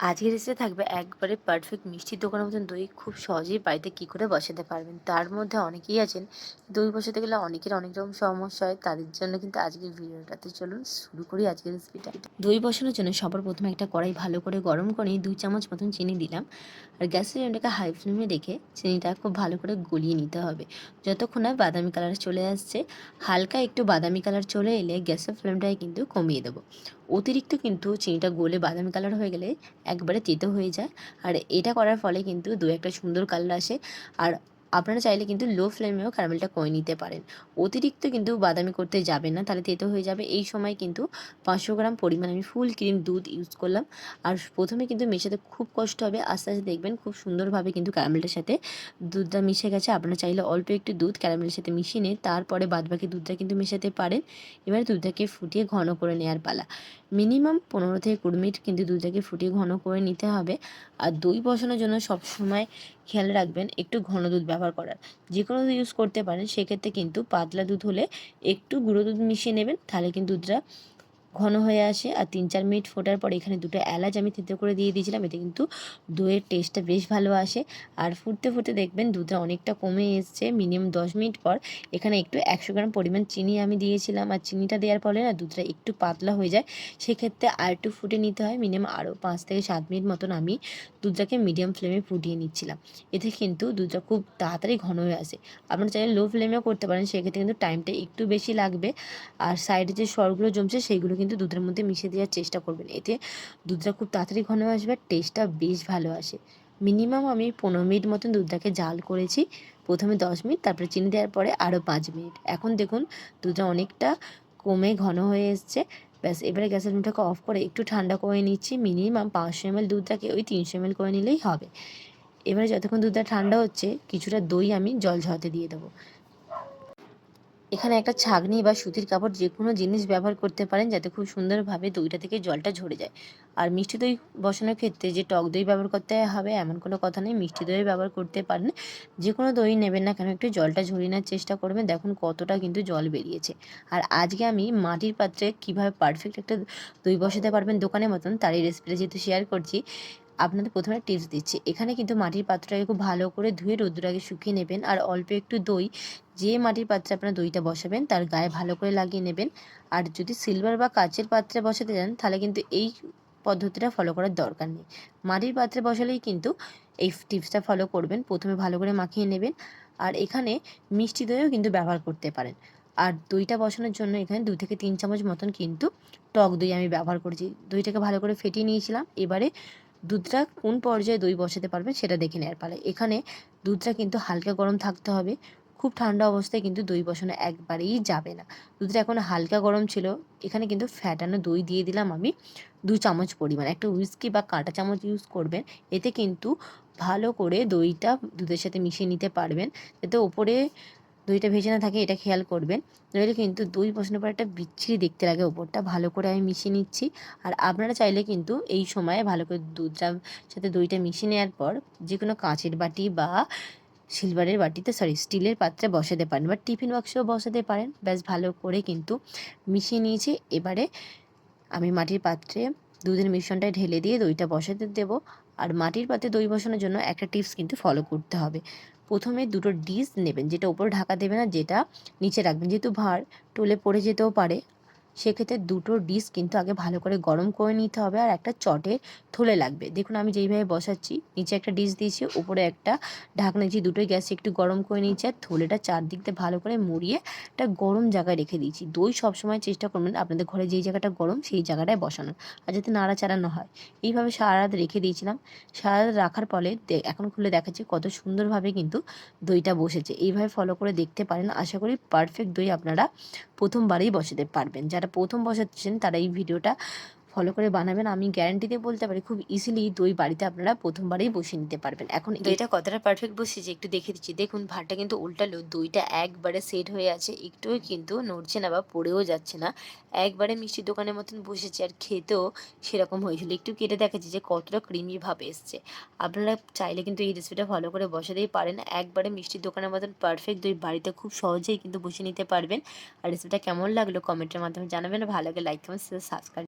আজকের রেসিপি থাকবে একবারে পারফেক্ট মিষ্টির দোকানের মতন দই। খুব সহজেই বাড়িতে কী করে বসাতে পারবেন? তার মধ্যে অনেকেই আছেন, দই বসাতে গেলে অনেকের অনেক রকম সমস্যা হয়, তাদের জন্য কিন্তু আজকের ভিডিওটাতে চলুন শুরু করি আজকের রেসিপিটা দই বসানোর জন্য সবার প্রথমে একটা কড়াই ভালো করে গরম করে দুই চামচ মতন চিনি দিলাম। আর গ্যাসের ফ্লেমটাকে হাই ফ্লেমে রেখে চিনিটা খুব ভালো করে গলিয়ে নিতে হবে। যতক্ষণ না বাদামি কালার চলে আসছে, হালকা একটু বাদামি কালার চলে এলে গ্যাসের ফ্লেমটাকে কিন্তু কমিয়ে দেবো। অতিরিক্ত কিন্তু চিনিটা গলে বাদামি কালার হয়ে গেলে একবারে তেতো হয়ে যায়। আর এটা করার ফলে কিন্তু দু একটা সুন্দর কালার আসে। আর আপনারা চাইলে কিন্তু লো ফ্লেমেও ক্যারামেলটা করে নিতে পারেন। অতিরিক্ত কিন্তু বাদামি করতে যাবেন না, তাহলে তেতো হয়ে যাবে। এই সময় কিন্তু পাঁচশো গ্রাম পরিমাণ আমি ফুল ক্রিম দুধ ইউজ করলাম। আর প্রথমে কিন্তু মেশাতে খুব কষ্ট হবে। আস্তে আস্তে দেখবেন খুব সুন্দরভাবে কিন্তু ক্যারামেলটার সাথে দুধটা মিশে গেছে। আপনারা চাইলে অল্প একটু দুধ ক্যারামেলের সাথে মিশিয়ে নিয়ে তারপরে বাদবাকি দুধটা কিন্তু মেশাতে পারেন। এবার দুধটাকে ফুটিয়ে ঘন করে নেওয়ার পালা। মিনিমাম পনেরো থেকে কুড়ি মিনিট কিন্তু দুধটাকে ফুটিয়ে ঘন করে নিতে হবে। আর দই বসানোর জন্য সবসময় খেয়াল রাখবেন একটু ঘন দুধ ব্যবহার করার। যে কোনো দুধ ইউজ করতে পারেন, সেক্ষেত্রে কিন্তু পাতলা দুধ হলে একটু গুঁড়ো দুধ মিশিয়ে নেবেন, তাহলে কিন্তু দুধটা ঘন হয়ে আসে আর তিন চার মিনিট ফোটার পর এখানে দুটো এলাচ আমি থেতো করে দিয়ে দিয়েছিলাম। এতে কিন্তু দইয়ের টেস্টটা বেশ ভালো আসে। আর ফুটতে ফুটতে দেখবেন দুধটা অনেকটা কমে এসছে মিনিমাম দশ মিনিট পর। এখানে একটু একশো গ্রাম পরিমাণ চিনি আমি দিয়েছিলাম। আর চিনিটা দেওয়ার ফলে না দুধটা একটু পাতলা হয়ে যায়। সেক্ষেত্রে আর একটু ফুটে নিতে হয়। মিনিমাম আরও পাঁচ থেকে সাত মিনিট মতন আমি দুধটাকে মিডিয়াম ফ্লেমে ফুটিয়ে নিচ্ছিলাম। এতে কিন্তু দুধটা খুব তাড়াতাড়ি ঘন হয়ে আসে। আপনারা চাইলে লো ফ্লেমেও করতে পারেন। সেক্ষেত্রে কিন্তু টাইমটা একটু বেশি লাগবে। আর সাইডে যে সরগুলো জমছে, সেইগুলো কিন্তু দুধের মধ্যে মিশিয়ে দেওয়ার চেষ্টা করবেন। এতে দুধটা খুব তাড়াতাড়ি ঘন আসবে আর টেস্টটা বেশ ভালো আসে। মিনিমাম আমি পনেরো মিনিট মতন দুধটাকে জাল করেছি। প্রথমে দশ মিনিট, তারপরে চিনি দেওয়ার পরে আরও পাঁচ মিনিট। এখন দেখুন দুধটা অনেকটা কমে ঘন হয়ে এসছে। ব্যাস, এবারে গ্যাসের ফ্লেমটাকে অফ করে একটু ঠান্ডা করে নিচ্ছি। মিনিমাম পাঁচশো এমএল দুধটাকে ওই তিনশো এমএল করে নিলেই হবে। এবারে যতক্ষণ দুধটা ঠান্ডা হচ্ছে, কিছুটা দই আমি জল ঝরাতে দিয়ে দেবো। এখানে একটা ছাগনি বা সুতির কাপড় যে কোনো জিনিস ব্যবহার করতে পারেন যাতে খুব সুন্দরভাবে দইটা থেকে জলটা ঝরে যায়। আর মিষ্টি দই বসানোর ক্ষেত্রে যে টক দই ব্যবহার করতে হবে এমন কোনো কথা নেই। মিষ্টি দই ব্যবহার করতে পারেন। যে কোনো দই নেবেন না কেন একটু জলটা ঝরিয়ে নেওয়ার চেষ্টা করবেন। দেখুন কতটা কিন্তু জল বেরিয়েছে। আর আজকে আমি মাটির পাত্রে কীভাবে পারফেক্ট একটা দই বসাতে পারবেন দোকানের মতন, তার এই রেসিপিটা যেহেতু শেয়ার করছি আপনাদের প্রথমে টিপস দিচ্ছি। এখানে কিন্তু মাটির পাত্রটাকে খুব ভালো করে ধুয়ে রোদ্দুরাকে শুকিয়ে নেবেন আর অল্প একটু দই, যে মাটির পাত্রে আপনার দইটা বসাবেন তার গায়ে ভালো করে লাগিয়ে নেবেন। আর যদি সিলভার বা কাচের পাত্রে বসাতে যান তাহলে কিন্তু এই পদ্ধতিটা ফলো করার দরকার নেই। মাটির পাত্রে বসালেই কিন্তু এই টিপসটা ফলো করবেন, প্রথমে ভালো করে মাখিয়ে নেবেন। আর এখানে মিষ্টি দইও কিন্তু ব্যবহার করতে পারেন। আর দইটা বসানোর জন্য এখানে দু থেকে তিন চামচ মতন কিন্তু টক দই আমি ব্যবহার করেছি। দইটাকে ভালো করে ফেটিয়ে নিয়েছিলাম। এবারে দুধটা কোন পর্যায়ে দই বসাতে পারবেন সেটা দেখে নেওয়ার পালে। এখানে দুধটা কিন্তু হালকা গরম থাকতে হবে। খুব ঠান্ডা অবস্থায় কিন্তু দই বসানো একবারেই যাবে না। দুধটা এখন হালকা গরম ছিল, এখানে কিন্তু ফ্যাটানো দই দিয়ে দিলাম আমি দু চামচ পরিমাণ। একটা উইস্কি বা কাঁটা চামচ ইউজ করবেন, এতে কিন্তু ভালো করে দইটা দুধের সাথে মিশিয়ে নিতে পারবেন। যাতে ওপরে দইটা ভেজে না থাকে, এটা খেয়াল করবেন। নইলে কিন্তু দই বসানোর পর একটা বিচ্ছিরি দেখতে লাগে, ওপরটা ভালো করে আমি মিশিয়ে নিচ্ছি। আর আপনারা চাইলে কিন্তু এই সময়ে ভালো করে দুধটা সাথে দইটা মিশিয়ে নেওয়ার পর যে কোনো কাঁচের বাটি বা সিলভারের বাটিতে সরি স্টিলের পাত্রে বসাতে পারেন বা টিফিন বাক্সেও বসাতে পারেন। ব্যাস, ভালো করে কিন্তু মিশিয়ে নিয়েছি। এবারে আমি মাটির পাত্রে দুধের মিশ্রণটা ঢেলে দিয়ে দইটা বসাতে দেবো। আর মাটির পাত্রে দই বসানোর জন্য একটা টিপস কিন্তু ফলো করতে হবে। প্রথমে দুটো ডিশ নেবেন, যেটা উপরে ঢাকা দেবে না, যেটা নিচে রাখবেন। যেহেতু ভার, টলে পড়ে যেতেও পারে। সেক্ষেত্রে দুটো ডিশ কিন্তু আগে ভালো করে গরম করে নিতে হবে আর একটা চটে থলে লাগবে। দেখুন আমি যেইভাবে বসাচ্ছি, নিচে একটা ডিশ দিয়েছি, উপরে একটা ঢাকনা দিয়েছি, দুটোই গ্যাস একটু গরম করে নিয়েছি আর থলেটা চারদিক দিয়ে ভালো করে মুড়িয়ে একটা গরম জায়গায় রেখে দিয়েছি। দই সবসময় চেষ্টা করবেন আপনাদের ঘরে যেই জায়গাটা গরম সেই জায়গাটায় বসানোর আর যাতে নাড়াচাড়া না হয়। এইভাবে সারা রাত রেখে দিয়েছিলাম। সারা রাত রাখার ফলে এখন খুলে দেখাচ্ছি কত সুন্দরভাবে কিন্তু দইটা বসেছে। এইভাবে ফলো করে দেখতে পারেন। আশা করি পারফেক্ট দই আপনারা প্রথমবারেই বসাতে পারবেন। যারা প্রথম বসাচ্ছেন তারা এই ভিডিওটা। ফলো করে বানাবেন, আমি গ্যারান্টি দিয়ে বলতে পারি, খুব ইজিলি দই বাড়িতে আপনারা প্রথমবারেই বসিয়ে নিতে পারবেন। এখন দইটা কতটা পারফেক্ট বসেছে একটু দেখে দিচ্ছি। দেখুন, ভাতটা কিন্তু উল্টালো, দইটা একবারে সেট হয়ে আছে, একটুও কিন্তু নড়ছে না বা পড়েও যাচ্ছে না। একবারে মিষ্টির দোকানের মতন বসেছে আর খেতেও সেরকম হয়েছিল। একটু কেটে দেখাচ্ছি যে কতটা ক্রিমি ভাব এসছে। আপনারা চাইলে কিন্তু এই রেসিপিটা ফলো করে বসাতেই পারেন। একবারে মিষ্টির দোকানের মতন পারফেক্ট দই বাড়িতে খুব সহজেই কিন্তু বসে নিতে পারবেন। আর রেসিপিটা কেমন লাগল কমেন্টের মাধ্যমে জানাবেন। ভালো লাগে লাইক কমেন্ট সাবস্ক্রাইব